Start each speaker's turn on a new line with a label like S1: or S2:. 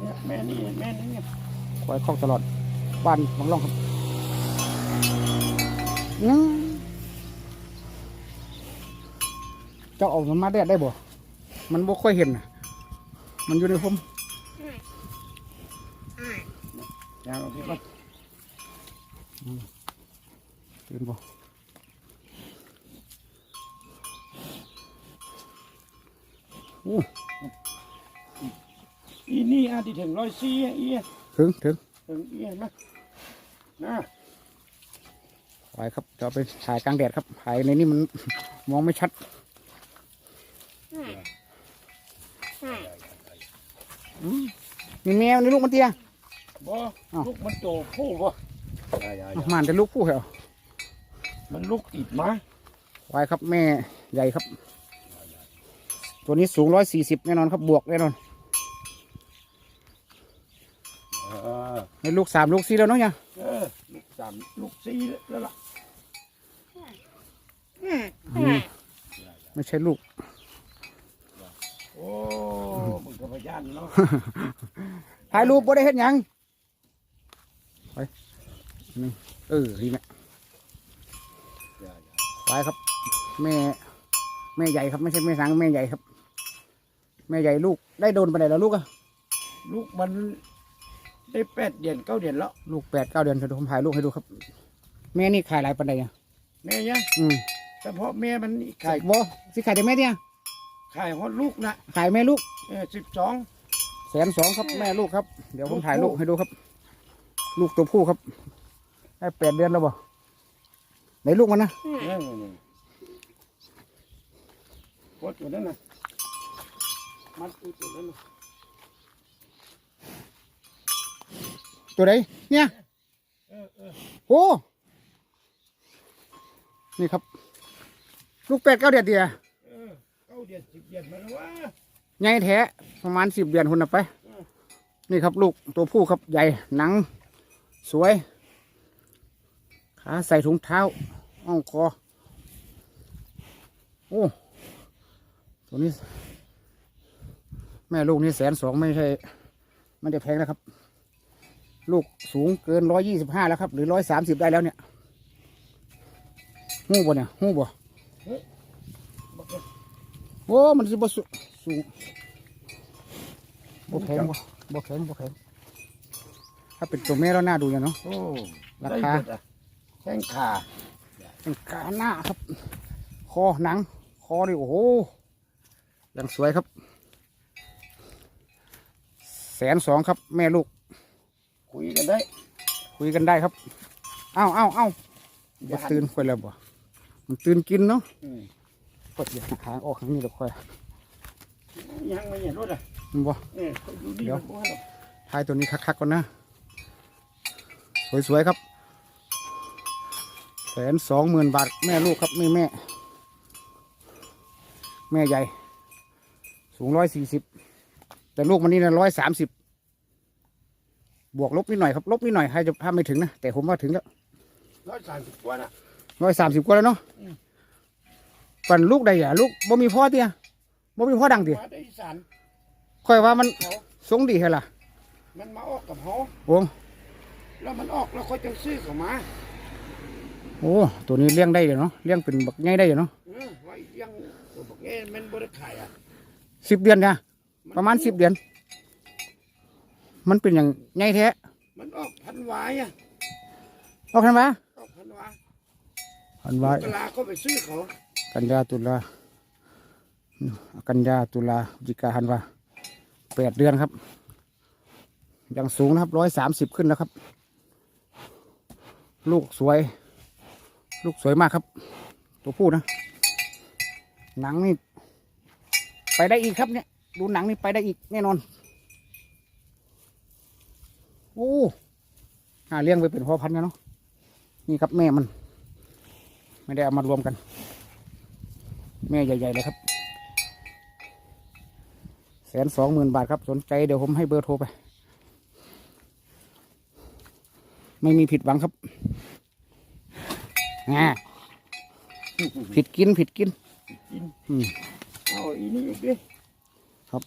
S1: เนี่ยแม่นี่แม่นี่เนี่ย
S2: คอยคอกตลอดบ้านบางร่องครับอืมเจ้าเออกมันมาแดดได้บ่ มันบ่ค่อยเห็นน่ะมันอยู่ในผม
S1: ยางเอาพี่ก่อน
S2: ตื่นบ่
S1: อี นี่อาจจะถึงร้อยสี่อี
S2: ถึงถึง
S1: ถึงอีนะนะ
S2: ไปครับจะเอาไปถ่ายกลางแดดครับถ่ายในนี้มันมองไม่ชัดอืมมีแมวในลูกมันเตี้ย
S1: บ่
S2: อ้าว
S1: ลูกมันโตผู้บ่
S2: อะมันจะลูกผู้เหรอ
S1: มันลูกติดมา
S2: ไว้ครับแม่ใหญ่ครับ ตัวนี้สูงร้อยสี่สิบแน่นอนครับบวกแน่นอน
S1: เออ
S2: ในลูกสามลูกสี่แล้วเนาะเนี่ย
S1: เออลูกสามลูกสี่แล้วล่ะ
S2: ไม่ใช่ลูก
S1: โอ้มึงกับพยานเนาะ
S2: ถ่ายรูปบ่ได้เห็นยังไปนี่เออนี่แหละไปครับ แม่ แม่ใหญ่ครับไม่ใช่แม่สังแม่ใหญ่ครับ แม่ใหญ่ลูกได้โดนไปไหนแล้วลูกอะ
S1: ลูกมัน ได้แปดเดือนเก้าเดือนแล้ว
S2: ลูกแปดเก้าเดือนเดี๋ยวผมถ่ายลูกให้ดูครับ แม่นี่ขายหลายปันใดอะ
S1: แม่ยัง
S2: อืม
S1: เฉพาะแม่มันนี่ขาย
S2: บ่สิขายแต่แม่เนี่ย
S1: ขายฮอดลูกนะ
S2: ขายแม่ลูก
S1: เออสิบสอง
S2: แสนสองครับแม่ลูกครับ เดี๋ยวผมถ่ายลูกให้ดูครับ ลูกตัวผู้ครับได้แปดเดือนแล้วบ่ไหนลูกมันนะ
S1: นี่กดอยู่นั่นนะมัดอยู่นั่นนะ
S2: ตัวไหนเนี่ยโอ้นี่ครับ ลูกแปดเก้าเดือนเดีย
S1: เก้าเดือนสิบเดือนมาแล้ววะ
S2: ใหญ่แท้ประมาณสิบเดือนคนน่ะไป นี่ครับลูกตัวผู้ครับใหญ่หนัง สวย ขาใส่ถุงเท้าอ่องคอโอ้ตัวนี้ แม่ลูกนี่แสนสองไม่ใช่ไมันจะแพงแล้วครับ ลูกสูงเกินร้อยยี่สิบห้าแล้วครับ หรือร้อยสามสิบได้แล้วเนี่ยหู้บ่เนี่ยหู้บ่
S1: บอกเลย
S2: โอ้มันสิบ่สูสูงบ่แข็งบ่บ่แข็งบ่แข็งถ้าเป็นตัวแม่แล้วน่าดูอย่างเนาะ
S1: โอ้
S2: รา
S1: ได้
S2: คา
S1: หมดอะแข้งขา
S2: เป็นกาหน้าครับ คอหนัง คอนี่โอ้โหยังสวยครับ แสนสองครับ แม่ลูก
S1: คุยกันได้
S2: คุยกันได้ครับ เอ้าเอ้าเอ้าบ่ตื่นค่อยแล้วบ่มันตื่นกินเนาะ
S1: อืม
S2: ก็เดี๋ยวหางออกทางนี้เดี๋ยวค่อย
S1: ยังไม่เห็นรถอะ
S2: มันบ่
S1: เออเขาอยู่ดี
S2: เดี๋ยว
S1: มันบ่หรอก
S2: ทายตัวนี้คักๆก่อนนะ สวยๆครับแสนสองหมื่นบาทแม่ลูกครับแม่แม่ แม่ใหญ่ สูงร้อยสี่สิบแต่ลูกมันนี่นะร้อยสามสิบ บวกลบนิดหน่อยครับลบนิดหน่อยใครจะพาไม่ถึงนะแต่ผมว่าถึงแล้ว
S1: ร้อยสามสิบกว่าน่ะ
S2: ร้อยสามสิบกว่าแล้วเนาะ
S1: อืม
S2: ปั่นลูกใดอะลูกบ่มีพ่อเตี้ยบ่มีพ่อดังเตี้ย
S1: มาได้อีสาน
S2: ค่อยว่ามัน
S1: เขา
S2: สงดีเหรอล่ะ
S1: มันมาออกกับเขา
S2: โอ้
S1: แล้วมันออกแล้วเขาจะซื้อเขามา
S2: โอ้ตัวนี้เลี้ยงได้อยู่เนาะเลี้ยงเป็นบักง่ายได้อยู่เนาะ
S1: เออไว้ยังตัวบอกเอ้มันบริขายอะ
S2: สิบเดือนเนี่ยประมาณสิบเดือน มันเป็นอย่างง่ายแท้
S1: มันออกพันวายอะ
S2: เอาคันวะ
S1: ออกพันวา
S2: คันวะ
S1: เวลาเขาไปซื้อเขา
S2: กันยาตุลาอืมกันยาตุลาพฤศจิกาคันวะแปดเดือนครับ ยังสูงนะครับร้อยสามสิบขึ้นแล้วครับ ลูกสวย ลูกสวยมากครับ ตัวผู้นะ หนังนี่ ไปได้อีกครับเนี่ย ดูหนังนี่ไปได้อีกแน่นอนโอ้หาเลี้ยงไปเป็นพ่อพันธุ์กันเนาะนี่ครับแม่มัน ไม่ได้เอามารวมกัน แม่ใหญ่ๆเลยครับแสนสองหมื่นบาทครับสนใจเดี๋ยวผมให้เบอร์โทรไป ไม่มีผิดหวังครับงาผิดกินผิดกิน
S1: กิน
S2: อืม
S1: เอาอีนี่อีกดิ
S2: ครับ